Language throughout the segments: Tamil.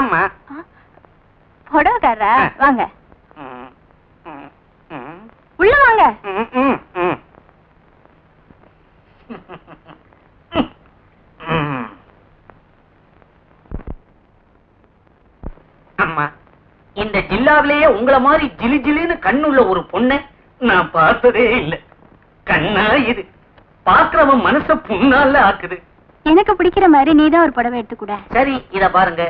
வாம்மா புடவைக்காரரா? ஆ. வாங்க. உள்ள வாங்க. அம்மா இந்த ஜில்லாவிலேயே உங்கள மாதிரி ஜிலி ஜிலின்னு கண்ணுள்ள ஒரு பொண்ணை நான் பார்த்ததே இல்ல. கண்ணா இது. பாக்குறவன் மனச புண்ணால ஆக்குது. எனக்கு பிடிக்கிற மாதிரி நீதான் ஒரு புடவை எடுத்துக்கூட. சரி இத பாருங்க.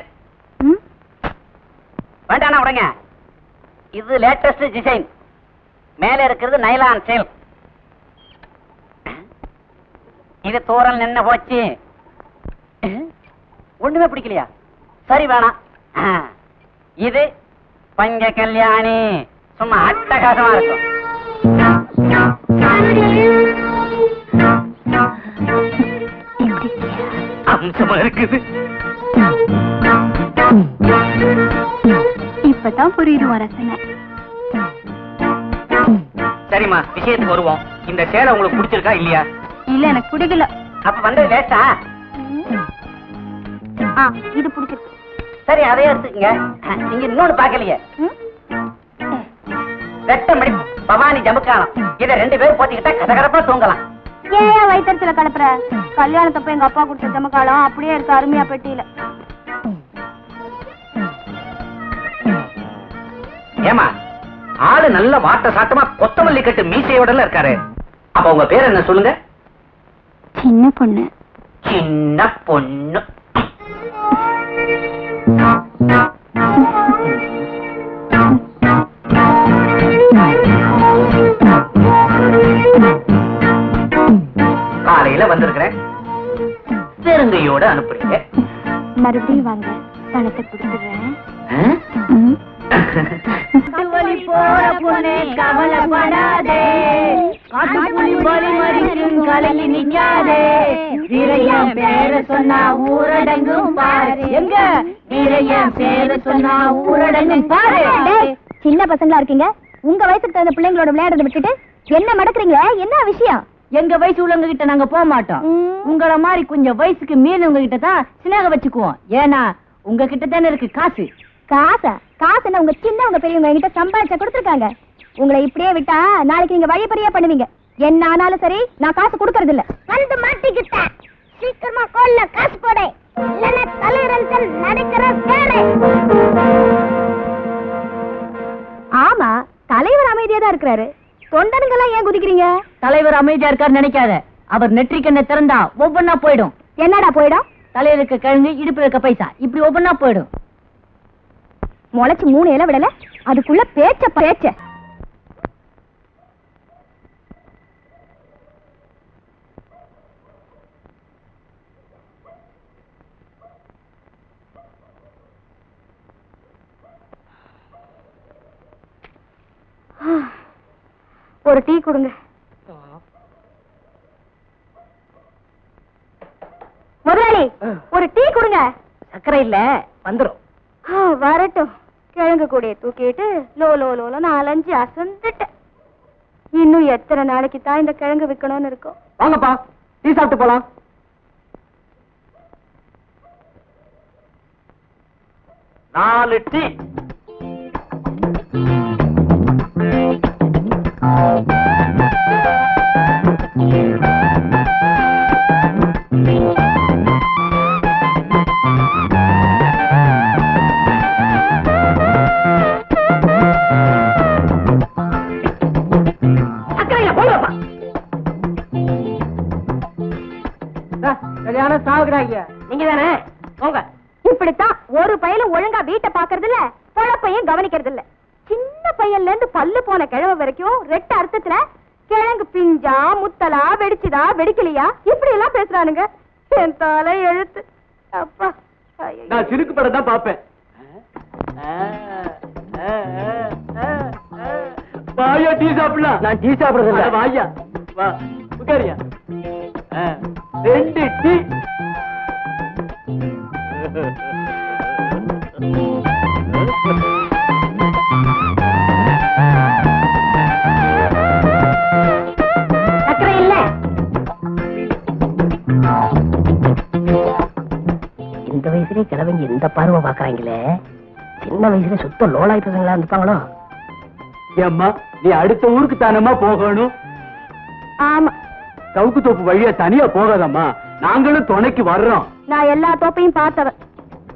வேண்டாண்ணா உடங்க இது லேட்டஸ்ட் டிசைன் மேல இருக்கிறது நைலான் சேல் இது தூரல் நின்னு போச்சு. ஒண்ணுமே பிடிக்கலையா? சரி வேணாம். இது பஞ்ச கல்யாணி. சும்மா அட்டகாசமா இருக்கும். அம்சமா இருக்குது. இப்பதான் புரியுது உன் ரசனை சரிம்மா விஷயத்துக்கு வருவோம். இந்த சேலை உங்களுக்கு பிடிச்சிருக்கா இல்லையா? இல்ல எனக்கு பிடிக்கல. அப்ப வந்தது லேட்டா? ஆ இது பிடிச்சிருக்கு. சரி அதையே எடுத்துக்கங்க. நீங்க இன்னொன்னு பாக்கலையே? வெட்டமடி பவானி ஜமுக்காலம். இதை ரெண்டு பேரும் போத்திக்கிட்டா கதகரப்பா தூங்கலாம். ஏன் வயிற்றுல கலப்புற? கல்யாணத்தப்ப எங்க அப்பா கொடுத்த ஜமக்காலம் அப்படியே இருக்கு அருமையா பெட்டியில. ஏமா ஆளு நல்ல வாட்ட சாட்டமா கொத்தமல்லி கட்டு மீசையோடல இருக்காரு. அப்ப உங்க பேர் என்ன சொல்லுங்க? சின்ன பொண்ணு. சின்ன பொண்ணு. காலையில வந்திருக்கிறேன். பெருங்கையோட அனுப்புறீங்க. மறுபடியும் வாங்க. பணத்தை கொடுத்துடுறேன். வழி போற பொண்ணே கவலைப்படாதே காட்டுப்புலி வழி மறிக்கும் கலங்கி நிக்காதே வீரையன் பேர சொன்னா ஊரடங்கும் பாரு. எங்க? வீரையன் பேர சொன்னா ஊரடங்கும் பாரு. சின்ன பசங்களா இருக்கீங்க? உங்க வயசுக்கு தகுந்த பிள்ளைங்களோட விளையாடுறத விட்டுட்டு என்ன மடக்குறீங்க? என்ன விஷயம்? எங்க வயசு உள்ளவங்க கிட்ட நாங்க போக மாட்டோம். உங்கள மாதிரி கொஞ்சம் வயசுக்கு மீறினவங்க கிட்ட தான் சினக வச்சுக்குவோம். ஏன்னா உங்க கிட்ட தானே இருக்கு காசு. காசா. காசு என்ன உங்க சின்னவங்க பெரியவங்க என்கிட்ட சம்பாதிச்சா கொடுத்துருக்காங்க. உங்களை இப்படியே விட்டா நாளைக்கு நீங்க வழிப்பறியா பண்ணுவீங்க. என்ன ஆனாலும் சரி நான் காசு கொடுக்கறது இல்ல வந்து மாட்டிக்கிட்டேன் சீக்கிரமா கோல்ல காசு போடு. நடக்கிற வேலை. ஆமா தலைவர் அமைதியா தான் இருக்கிறாரு. தொண்டனுங்கெல்லாம் ஏன் குதிக்கிறீங்க? தலைவர் அமைதியா இருக்காரு நினைக்காத. அவர் நெற்றிக்கண்ணை திறந்தா ஒவ்வொன்னா போயிடும். என்னடா போயிடும்? தலையில கிழங்கு இடுப்புல இருக்க பைசா இப்படி ஒவ்வொன்னா போயிடும். முளைச்சு மூணு இலை விடல? அதுக்குள்ள பேச்ச பேச்ச. ஒரு டீ கொடுங்க. முதலாளி ஒரு டீ கொடுங்க. சக்கரை இல்ல வந்துரும். வரட்டும். கிழங்கு கூடைய தூக்கிட்டு லோ லோ லோல நாலஞ்சு அசந்துட்டேன். இன்னும் எத்தனை நாளைக்கு தான் இந்த கிழங்கு விற்கணும்னு இருக்கும். வாங்கப்பா. டீ சாப்பிட்டு போலாம். நாலு டீ. சரியான சாவுகிறாங்க நீங்க தானே? போங்க. இப்படித்தான் ஒரு பையலும் ஒழுங்கா வீட்டை பாக்குறது இல்ல பொழப்பையும் கவனிக்கிறது இல்ல சின்ன பையன்ல இருந்து பல்லு போன கிழவ வரைக்கும் ரெட்ட அர்த்தத்துல கிழங்கு பிஞ்சா முத்தலா வெடிச்சுதா வெடிக்கலையா? இப்படி எல்லாம் பேசுறானுங்க. என் தலை எழுத்து. அப்பா. நான் சிறுக்கு படம் தான் பாப்பேன் வாயா டீ சாப்பிடலாம். நான் டீ சாப்பிடுறது இல்ல வாயா. வா உட்காரியா ரெண்டு டீ. இந்த வயசுலயே கிழவங்க இந்த பார்வை பாக்குறாங்களே சின்ன வயசுல சுத்த லோலாய் பசங்களா இருப்பாங்களோ ஏம்மா நீ அடுத்த ஊருக்கு தானம்மா போகணும்? ஆமா. சவுக்கு தோப்பு வழியா தனியா போகாதம்மா. நாங்களும் துணைக்கு வர்றோம். நான் எல்லா தோப்பையும் பார்த்தவ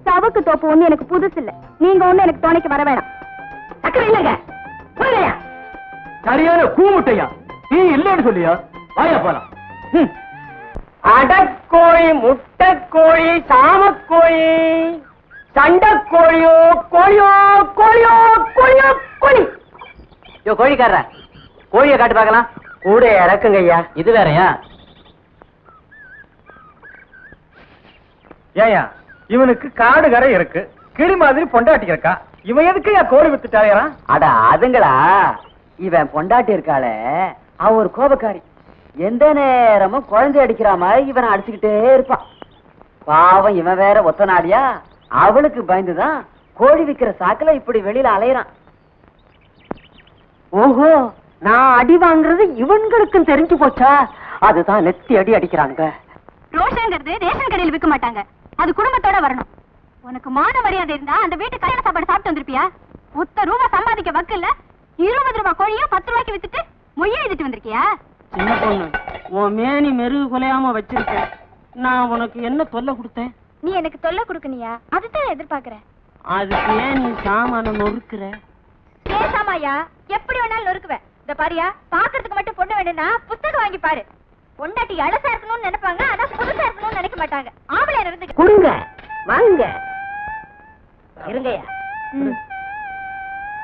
சவுக்கு தோப்பு ஒண்ணு எனக்கு புதுசு இல்ல நீங்க ஒண்ணு எனக்கு துணைக்கு வர வேணாம். சக்கரை இல்லைங்க. சரியான கூமுட்டையா? நீ இல்லைன்னு சொல்லியா? வாயா போலாம். அடக்கோழி முட்டைக்கோழி சாமக்கோழி. சண்டைக்கோழியோ கோழியோ கோழியோ கோழியோ கோழி. யோ கோழிக்காரர. கோழியை காட்டு பார்க்கலாம். கூட இறக்குங்க ஐயா. இது வேறயா? ஏயா இவனுக்கு காடு கரை இருக்கு. கிளி மாதிரி பொண்டாட்டி இருக்கா? இவன் எதுக்கு என் கோழி வித்துட்டாயா அட அதுங்களா? இவன் பொண்டாட்டி இருக்காளே அவ ஒரு கோபக்காரி. எந்த நேரமும் குழந்தை அடிக்கிற மாதிரி இவனை அடிச்சுக்கிட்டே இருப்பான். பாவம் இவன் வேற ஒத்த நாடியா அவளுக்கு பயந்துதான் கோழி விக்கிற சாக்குல இப்படி வெளியில அலையறான். ஓஹோ நான் அடி வாங்குறது இவன்களுக்கும் தெரிஞ்சு போச்சா? அதுதான் நெத்தி அடி அடிக்கிறாங்க ரோஷங்கிறது ரேஷன் கடையில் விற்க மாட்டாங்க. அது குடும்பத்தோட வரணும். உனக்கு மான மரியாதை இருந்தா அந்த வீட்டு கல்யாண சாப்பாடு சாப்பிட்டு வந்திருப்பியா? ஒத்த ரூபா சம்பாதிக்க வக்கில்ல இருபது ரூபாய் கோழியோ பத்து ரூபாய்க்கு வித்துட்டு மொய்ய எழுதிட்டு வந்திருக்கியா? சின்ன பொண்ணு உன் மேனி மெருகு குலையாம வச்சிருக்கேன் நான் உனக்கு என்ன தொல்லை கொடுத்தேன்? நீ எனக்கு தொல்லை கொடுக்கணியா? அதுதான் எதிர்பார்க்கறேன் அதுக்கு ஏன் நீ சாமான நொறுக்குற? பேசாமாயா எப்படி வேணாலும் நொறுக்குவேன் இந்த பாரியா பாக்குறதுக்கு மட்டும் பொண்ணு வேணும்னா புத்தகம் வாங்கி பாரு. பொண்டாட்டி அழசா இருக்கணும்னு நினைப்பாங்க ஆனா புதுசா இருக்கணும்னு நினைக்க மாட்டாங்க. ஆம்பளை இருந்து கொடுங்க வாங்க. இருங்கய்யா.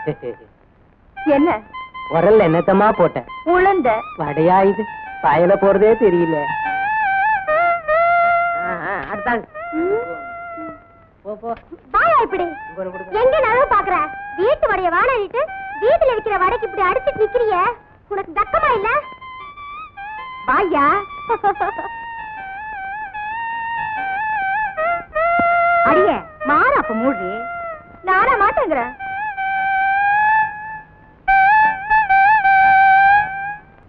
என்ன? உரல்ல என்னத்தமா போட்டேன் உளுந்த. வடையா இது? பயல போறதே தெரியல. அடுத்தாங்க போ போ. வாயா இப்படி. எங்க நழுவு பாக்குற? வீட்டு வடைய வாடாடிட்டு வீட்டுல விக்கிற வடைக்கு இப்படி அடிச்சிட்டு நிக்கிறிய? உனக்கு தக்கமா இல்ல? வாயா. அடியே மாற அப்ப மூடி நானா மாட்டேங்கிறேன்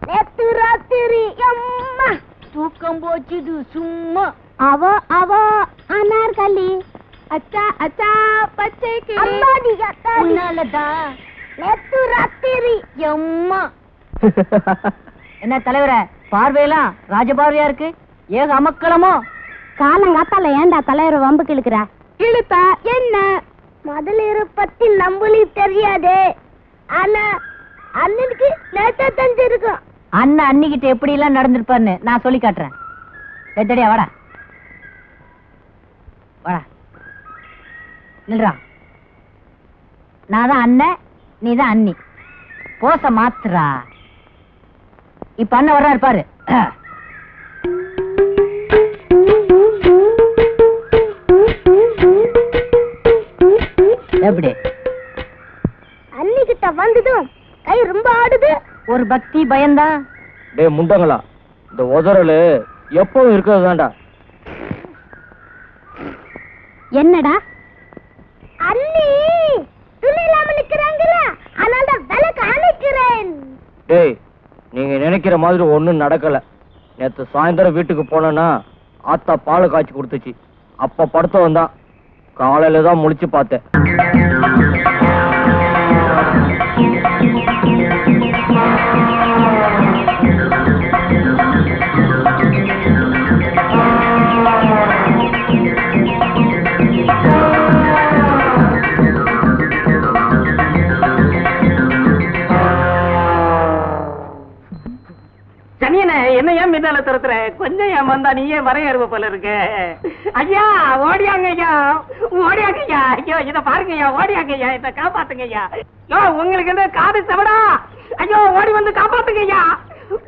நேத்து ராத்திரி அம்மா. தூக்கம் போச்சுது சும்மா. அவ அவ அனார்கலி. அச்சா அச்சா பச்சை கிளி. அம்மாடி அத்தாடி உன்னாலதான் நேத்து ராத்திரி எம்மா. என்ன தலைவர பார்வையெல்லாம் ராஜபார்வையா இருக்கு? ஏக அமக்களமோ காலங்காத்தால ஏன்டா தலைவர் வம்புக்கு இழுக்கிற இழுத்தா என்ன? முதலீரு பத்தி நம்பளி தெரியாது. ஆனா அண்ணனுக்கு நேத்தா தெரிஞ்சிருக்கும். அண்ணன் அன்னிக்கிட்ட எப்படி எல்லாம் நடந்திருப்பாருன்னு நான் சொல்லி காட்டுறேன். எத்தடியா வாடா. வாடா. நில்றா. நான் தான் அண்ணன் நீ தான் அண்ணி. போச மாத்துறா இப்ப அண்ணன் வர்றாரு பாரு. எப்படி? அன்னிக்கிட்ட வந்ததும் கை ரொம்ப ஆடுது. ஒரு பக்தி பயம்தான் டேய் முண்டங்களா இந்த உதறலு எப்பவும் இருக்கிறது தான்டா. என்னடா? அண்ணி! விளக்கு டேய் நீங்க நினைக்கிற மாதிரி ஒண்ணும் நடக்கல. நேத்து சாயந்தரம் வீட்டுக்கு போனேன்னா ஆத்தா பால் காய்ச்சி கொடுத்துச்சு. அப்ப படுத்த வந்தா காலையில தான் முழிச்சு பார்த்தேன். சனியனே என்ன ஏன் துரத்துற? கொஞ்சம் ஏன் வந்தா நீ ஏன் வரையறுவ போல இருக்க? ஐயா ஓடியாங்க ஐயா. ஓடியாங்க ஐயா. ஐயோ இத பாருங்க ஐயா ஓடியாங்க ஐயா. இத காப்பாத்துங்க ஐயா. யோ உங்களுக்கு என்ன காது செவடா? ஐயோ ஓடி வந்து காப்பாத்துங்க ஐயா.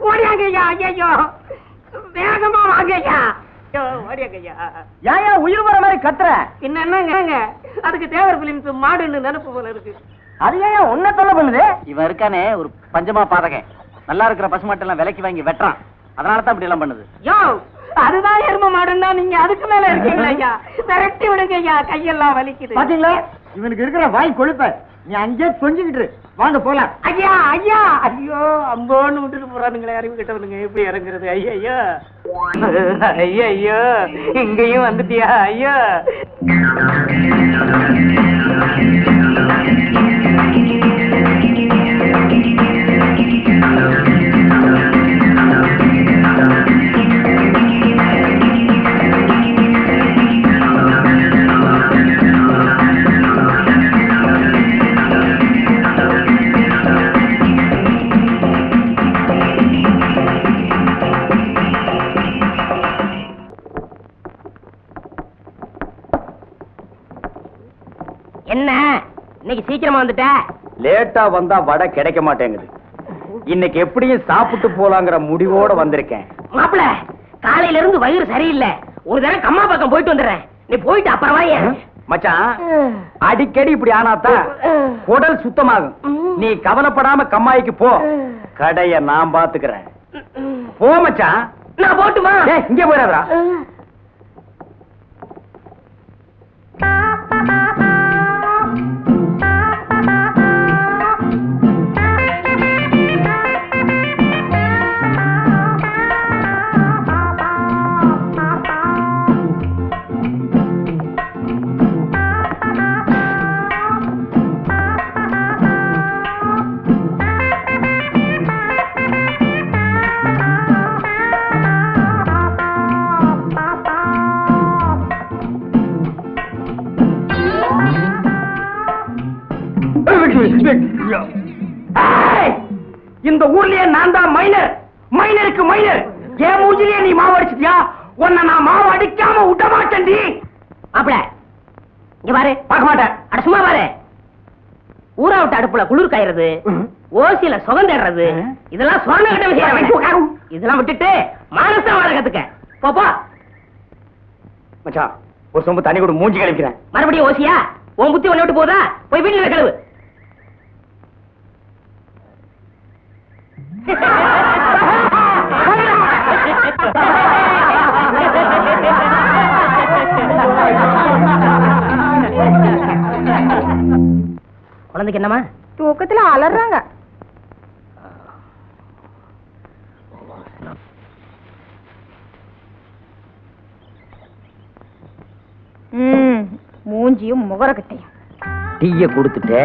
ஓடியாங்க ஐயா. ஐயோ வேகமா வாங்க ஐயா. ஏன் உயிர் வர மாதிரி கத்துற? என்னங்க? அதுக்கு தேவர் பிலிம்ஸ் மாடுன்னு நினைப்பு போல இருக்கு. அது ஏன் உன்ன தொல்லை பண்ணுது? இவன் இருக்கானே ஒரு பஞ்சமா பாதகன். நல்லா இருக்கிற பசுமாட்டெல்லாம் விலைக்கு வாங்கி வெட்டுறான். அதனால தான் இப்படி எல்லாம் பண்ணுது. யோ அதுதான் எரும மாடுன்னா நீங்க அதுக்கு மேல இருக்கீங்களா ஐயா. விரட்டி விடுங்க ஐயா கையெல்லாம் வலிக்குது. பாத்தீங்களா? இவனுக்கு இருக்கிற வாய் கொழுப்ப நீ அங்கே கொஞ்சிக்கிட்டு. வாங்க போலாம். ஐயா ஐயா. ஐயோ அம்போன்னு விட்டுட்டு போறானுங்களே அறிவு கிட்டவனுங்க. எப்படி இறங்குறது? ஐயா ஐயோ ஐயா ஐயோ இங்கேயும் வந்துட்டியா? ஐயோ. என்ன சீக்கிரமா வந்துட்ட. லேட்டா வந்தா வடை கிடைக்க மாட்டேங்குது. இன்னைக்கு எப்படியும் சாப்பிட்டு போலாங்கிற முடிவோட வந்திருக்கேன். மாப்பிள காலையில இருந்து வயிறு சரியில்லை. ஒரு தடவை கம்மா பக்கம் போயிட்டு வந்துடுறேன். நீ போயிட்டு அப்புறம் மச்சான் அடிக்கடி இப்படி ஆனாதான் குடல் சுத்தமாகும். நீ கவலைப்படாம கம்மாய்க்கு போ. கடைய நான் பாத்துக்கிறேன். போ மச்சான். நான் போட்டுமா? இங்க போயிடாதா அடுப்புல குளிர் காயறது ஓசியில சுகம் தேடுறது இதெல்லாம் சொன்ன கிட்ட விஷயம் இதெல்லாம் விட்டுட்டு மானச வாழ கத்துக்க. போ, போ. மச்சான் ஒரு சொம்பு தண்ணி கூட மூஞ்சி கழிக்கிறேன் மறுபடியும் ஓசியா? உன் புத்தி ஒண்ணு விட்டு போதா? போய் வீட்டுல கழுவு. குழந்தைக்கு என்னமா தூக்கத்துல அலறாங்க. மூஞ்சியும் முகரக்கட்டையும் டீய கொடுத்துட்டு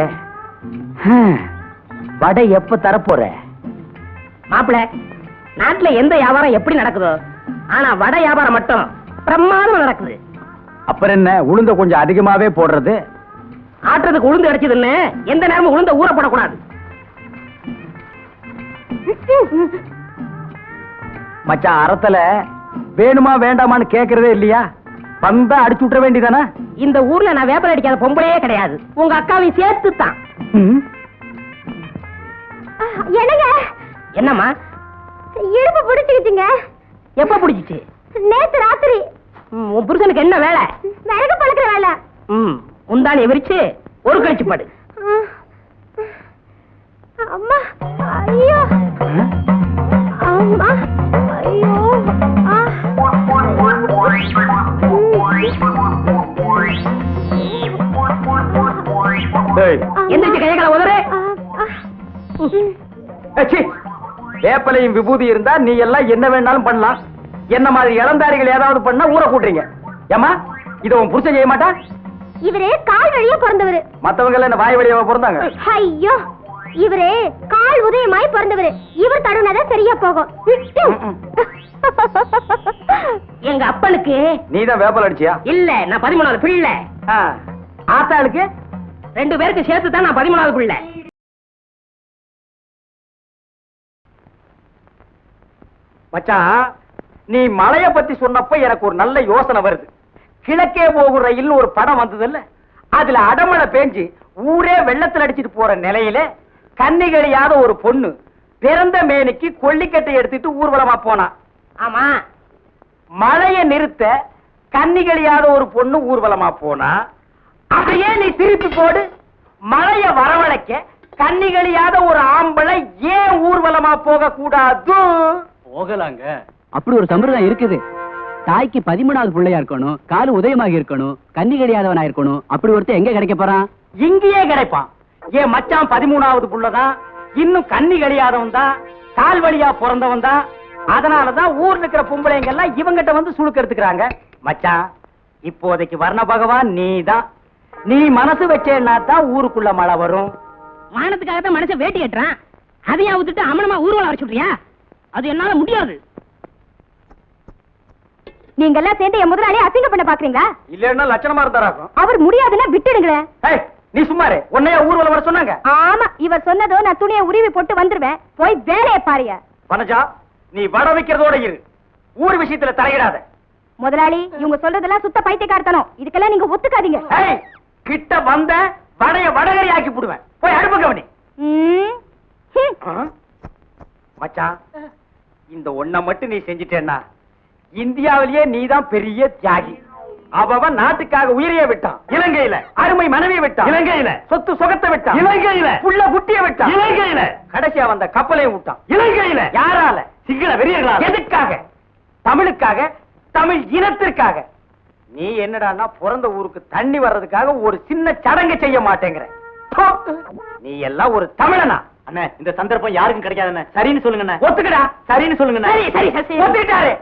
வடை எப்ப தரப்போற? மாப்பிள நாட்டுல எந்த வியாபாரம் எப்படி நடக்குதோ ஆனா வடை வியாபாரம் மட்டும் பிரமாதமா நடக்குது. அப்புறம் என்ன உளுந்த கொஞ்சம் அதிகமாவே போடுறது? ஆட்டுறதுக்கு உளுந்து அடிச்சதுன்னு எந்த நேரமும் உளுந்த ஊற போடக்கூடாது மச்சான் அறத்துல வேணுமா வேண்டாமான்னு கேக்குறதே இல்லையா? வந்தா அடிச்சு விட்டுற வேண்டியதானே? இந்த ஊர்ல நான் வேப்பல் அடிக்காத பொம்பளையே கிடையாது. உங்க அக்காவையும் சேர்த்து தான் என்னங்க? என்னம்மா? இடுப்பு பிடிச்சுக்கிட்டீங்க எப்ப பிடிச்சிச்சு? நேத்து ராத்திரி. உன் புருஷனுக்கு என்ன வேலை? மிளகு பழக்கிற வேலை. ம். முந்தானி விரிச்சு ஒரு கழிச்சு படு. அம்மா ஐயோ. அம்மா ஐயோ. எந்திரிச்சு உதறு. வேப்பலையும் விபூதி இருந்தா நீ எல்லாம் என்ன வேணாலும் பண்ணலாம். என்ன மாதிரி இளந்தாரிகள் ஏதாவது பண்ணா ஊற கூட்டுறீங்க. ஏமா இத உன் புருஷன் செய்ய மாட்டா? இவரு கால் வழியா பிறந்தவரு. மத்தவங்க எல்லாம் என்ன வாய் வழியாவா பிறந்தாங்க? ஐயோ இவரு கால் உதயமாய் பிறந்தவரு. இவர் தடுனாதான் சரியா போகும். எங்க அப்பனுக்கு நீதான் வேப்பல் அடிச்சியா? இல்ல நான் பதிமூணாவது பிள்ளை. ஆ. ஆத்தாளுக்கு? ரெண்டு பேருக்கு சேர்த்து தான் நான் பதிமூணாவது பிள்ளை. மச்சான் நீ மலைய பத்தி சொன்னப்ப எனக்கு ஒரு நல்ல யோசனை வருது. கிழக்கே போகும் ரயில்னு ஒரு படம் வந்ததுல்ல. அதுல அடமழை பேஞ்சு ஊரே வெள்ளத்துல அடிச்சிட்டு போற நிலையில கன்னிகளியாத ஒரு பொண்ணு பிறந்த மேனிக்கு கொல்லிக்கட்டை எடுத்துட்டு ஊர்வலமா போனா. ஆமா. மழைய நிறுத்த கன்னிகளியாத ஒரு பொண்ணு ஊர்வலமா போனா. அதையே நீ திருப்பி போடு. மழைய வரவழைக்க கன்னிகளியாத ஒரு ஆம்பளை ஏன் ஊர்வலமா போக கூடாது போகலாங்க. அப்படி ஒரு சம்பிரதாயம் இருக்குது. தாய்க்கு பதிமூணாவது பிள்ளையா இருக்கணும் காலு உதயமாகி இருக்கணும் கன்னி கிடையாதவனா இருக்கணும் அப்படி ஒருத்தன் எங்க கிடைக்க போறான்? இங்கேயே கிடைப்பான். என் மச்சான் பதிமூணாவது புள்ளதான்? இன்னும் கன்னி கழியாதவன் தான் கால் வழியா பிறந்தவன் தான். அதனாலதான் ஊர்ல இருக்கிற பொம்பளைங்க எல்லாம் இவங்கிட்ட வந்து சுழுக்க எடுத்துக்கிறாங்க. மச்சான் இப்போதைக்கு வர்ண பகவான் நீதான். நீ மனசு வச்சேன்னா தான் ஊருக்குள்ள மழை வரும். மானத்துக்காக தான் மனசை வேட்டி கட்டுறான். அதையும் அவுத்துட்டு அமனமா ஊர்வலம் வர சொல்றியா? அது என்னால முடியாது. நீங்க எல்லாம் சேர்ந்து என் முதலாளி அசிங்க பண்ண பாக்குறீங்களா? இல்லன்னா லட்சணமா இருந்தாராக்கும் அவர் முடியாதுன்னா விட்டுடுங்களேன் நீ சும்மாரு உன்னைய ஊர்வலம் வர சொன்னாங்க. ஆமா இவர் சொன்னதோ நான் துணியை உருவி போட்டு வந்துருவேன். போய் வேலையை பாருங்க வனஜா நீ வட வைக்கிறதோட இரு. ஊர் விஷயத்துல தலையிடாத. முதலாளி இவங்க சொல்றதெல்லாம் சுத்த பைத்தியக்காரத்தனம். இதுக்கெல்லாம் நீங்க ஒத்துக்காதீங்க. கிட்ட வந்த வடைய வடகரி ஆக்கி போடுவேன். போய் அடுப்பு கவனி. ம். ஹம். மச்சான் இந்த ஒண்ண மட்டும் நீ செஞ்சிட்டேன்னா இந்தியாவிலேயே நீதான் பெரிய தியாகி. அவன் நாட்டுக்காக உயிரையே விட்டான். இலங்கையில. அருமை மனைவியை விட்டான். இலங்கையில. சொத்து சுகத்தை விட்டான். இலங்கையில. புள்ள குட்டியை விட்டான். இலங்கையில. கடைசியா வந்த கப்பலையும் விட்டான். இலங்கையில. யாரால? சிங்கள வெறியர்களா எதுக்காக? தமிழுக்காக தமிழ் இனத்திற்காக. நீ என்னடான்னா பிறந்த ஊருக்கு தண்ணி வர்றதுக்காக ஒரு சின்ன சடங்கு செய்ய மாட்டேங்கிற. நீ எல்லாம் ஒரு தமிழனா? அண்ணே இந்த சந்தர்ப்பம் யாருக்கும் கிடைக்காதுண்ணே. சரின்னு சொல்லுங்க ஒத்துக்கடா. சரின்னு சொல்லுங்க. ஒத்துக்கிட்டாரு.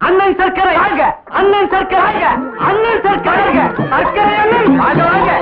அண்ணன் சர்க்கரை. வாங்க. அண்ணன் சர்க்கரை. வாங்க. அண்ணன் சர்க்கரை. வாங்க. சர்க்கரை அண்ணன். வாங்க வாங்க.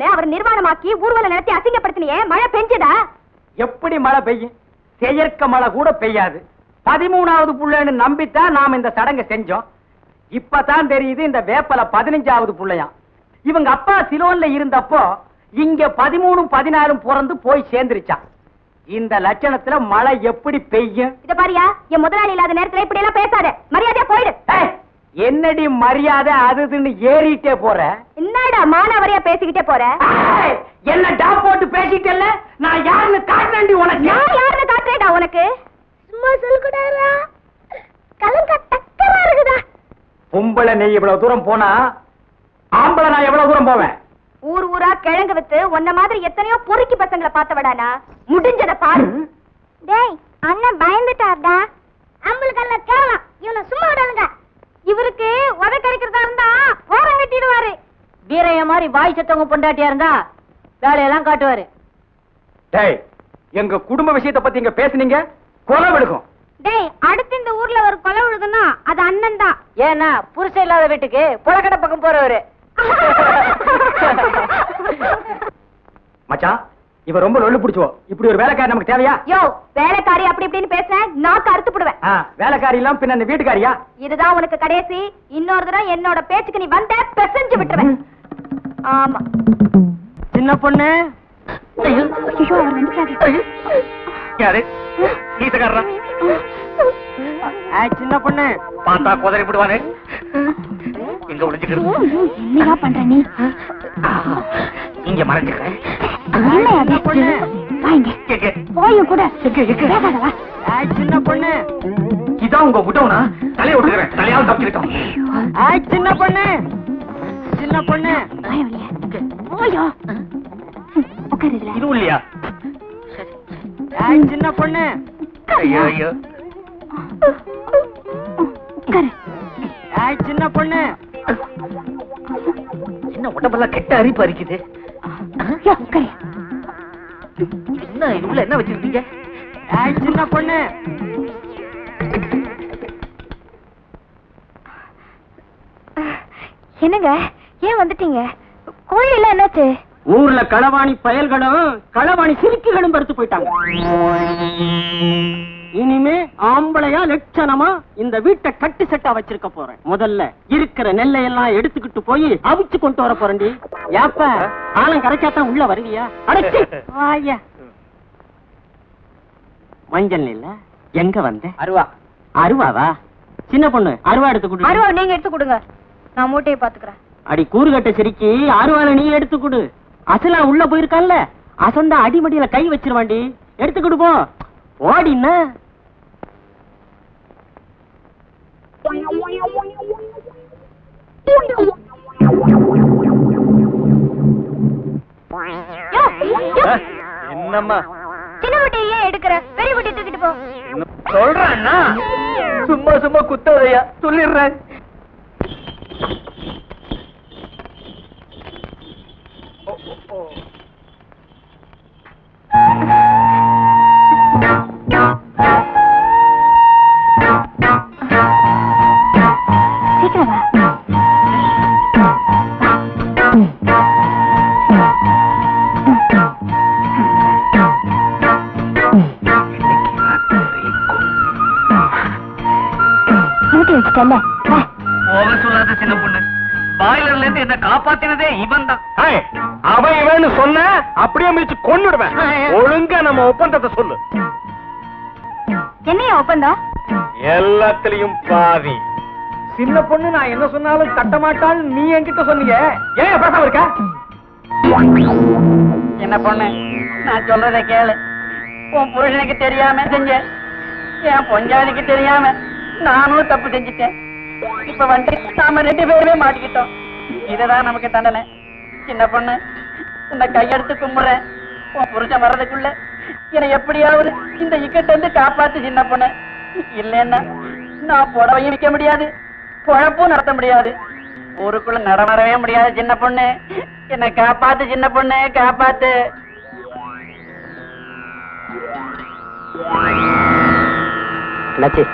செத்தவர்னு அவர் நிர்வாணமாக்கி ஊர்வலம் நடத்தி அசிங்கப்படுத்தினியே மழை பெஞ்சதா? எப்படி மழை பெய்யும்? செயற்க மழை கூட பெய்யாது. பதிமூணாவது புள்ளைன்னு நம்பித்தான் நாம் இந்த சடங்கை செஞ்சோம். இப்பதான் தெரியுது இந்த வேப்பல பதினஞ்சாவது புள்ளையாம் இவங்க அப்பா சிலோன்ல இருந்தப்போ இங்க பதிமூணும் பதினாலும் பிறந்து போய் சேர்ந்துருச்சான் இந்த லட்சணத்துல மழை எப்படி பெய்யும்? இத பாரியா என் முதலாளி இல்லாத நேரத்துல இப்படி எல்லாம் பேசாத. மரியாதையா போயிடு. என்னடி மரியாதை அது இதுன்னு ஏறிட்டே போற? என்னடா மானாவரியா பேசிக்கிட்டே போற? என்ன டாப் போட்டு பேசிட்டல்ல? நான் யாருன்னு காட்டண்டி உனக்கு. நான் யாருன்னு காட்டுறேடா உனக்கு? சும்மா சொல்லுடாரா கலங்க டக்கரா இருக்குதா? பொம்பளை நீ இவ்வளவு தூரம் போனா ஆம்பளை நான் எவ்வளவு தூரம் போவேன்? ஊர் ஊரா கிழங்கு வித்து உன்ன மாதிரி எத்தனையோ பொறுக்கி பசங்களை பார்த்தவடானா? முடிஞ்சத பாரு. டேய் அண்ணன் பயந்துட்டார்டா. நம்மளுக்கு அல்ல கேவலம். இவனை சும்மா விடாதுங்க. இவருக்கு உத கிடைக்கிறதா இருந்தா ஓரம் கட்டிடுவாரு வீரைய மாதிரி வாய் செத்தவங்க பொண்டாட்டியா இருந்தா வேலையெல்லாம் காட்டுவாரு. டேய் எங்க குடும்ப விஷயத்தை பத்தி இங்க பேசுனீங்க? கொலை விழுகும். டேய் அடுத்து இந்த ஊர்ல ஒரு கொலை விழுதுன்னா அது அண்ணன் தான். ஏன்னா புருஷன் இல்லாத வீட்டுக்கு புழக்கடை பக்கம் போறவரு. மச்சான் இவ ரொம்ப நொல்லு பிடிச்சுவோ. இப்படி ஒரு வேலைக்காரி நமக்கு தேவையா? யோ வேலைக்காரி அப்படி இப்படின்னு பேச நாக்கு அறுத்து போடுவேன். வேலைக்காரி எல்லாம் பின்ன வீட்டுக்காரியா? இதுதான் உனக்கு கடைசி. இன்னொரு தடவை என்னோட பேச்சுக்கு நீ வந்த பெசஞ்சு விட்டுருவேன். ஆமா. சின்ன பொண்ணு? யாரு? சின்ன பொண்ணு. பார்த்தா குதறி விடுவானே எங்க ஒளிஞ்சுக்கிறது என்னடா பண்ற நீ? இங்க மறைஞ்சுக்கிறேன் சின்ன பொண்ணு. இதான் உங்க விட்டவனா தலையை விட்டுக்கிறேன் தலையாவது தப்பிக்கிட்டோம் சின்ன பொண்ணு. சின்ன பொண்ணு. இதுவும் இல்லையா? சின்ன பொண்ணு. ஐயோ சின்ன பொண்ணு. என்ன உடம்பெல்லாம் கெட்ட அரிப்பு அரிக்குது. என்ன வச்சிருக்கீங்க? சின்ன பொண்ணு. என்னங்க ஏன் வந்துட்டீங்க? கோழி எல்லாம் என்னாச்சு? ஊர்ல களவாணி பயல்களும் களவாணி சிரிக்குகளும் படுத்து போயிட்டாங்க. இனிமே ஆம்பளையா லட்சணமா இந்த வீட்டை கட்டு செட்டா வச்சிருக்க போறேன். முதல்ல இருக்கிற நெல்லை எல்லாம் எடுத்துக்கிட்டு போய் அவிச்சு கொண்டு வர போறேன்டி. ஏப்ப ஆலம் கரைச்சாத்தான் உள்ள வருவியா? அடைச்சி வாயா. மஞ்சள் இல்ல எங்க வந்த? அருவா. அருவாவா? சின்ன பொண்ணு அருவா எடுத்து கொடு. அருவா நீங்க எடுத்து கொடுங்க. நான் மூட்டையை பாத்துக்கிறேன் அடி கூறுகட்ட சிரிக்கி அருவால நீ எடுத்து கொடு. அசலா உள்ள போயிருக்கான்ல அசந்தா அடிமடியில கை வச்சிருவாண்டி. எடுத்துக்கிட்டு போ. ஓடின்னா என்னம்மா? சின்ன குட்டி ஏன் எடுக்கிற? பெரிய குட்டி தூக்கிட்டு போ. சொல்றேன்னா? சும்மா சும்மா குத்தாதையா? சொல்லிடுறேன். சீக்கிரம் அப்படியே மிதிச்சு கொன்னுடுவேன். ஒழுங்கா நம்ம ஒப்பந்தத்தை சொல்லு. என்னையா ஒப்பந்தம்? எல்லாத்துலயும் பாதி. சின்ன பொண்ணு நான் என்ன சொன்னாலும் தட்ட மாட்டான்னு நீ என்கிட்ட சொன்னீங்க ஏன் பேசாம இருக்க? என்ன பொண்ணு நான் சொல்றதை கேளு. உன் புருஷனுக்கு தெரியாம செஞ்ச என் பொஞ்சாதிக்கு தெரியாம நானும் தப்பு செஞ்சுட்டேன். இப்ப வந்து நாம ரெண்டு பேருமே மாட்டிக்கிட்டோம். இதுதான் நமக்கு தண்டனை. சின்ன பொண்ணு உன்னை கையெடுத்து கும்பிடுறேன். உன் புருஷன் வர்றதுக்குள்ள என்னை எப்படியாவது இந்த இக்கட்ட இருந்து காப்பாத்து சின்ன பொண்ணு. இல்லைன்னா நான் புடவையும் விற்க முடியாது குழப்பும் நடத்த முடியாது. ஊருக்குள்ள நடமாடவே முடியாது சின்ன பொண்ணு. என்னை காப்பாத்து சின்ன பொண்ணு காப்பாத்து. லட்சி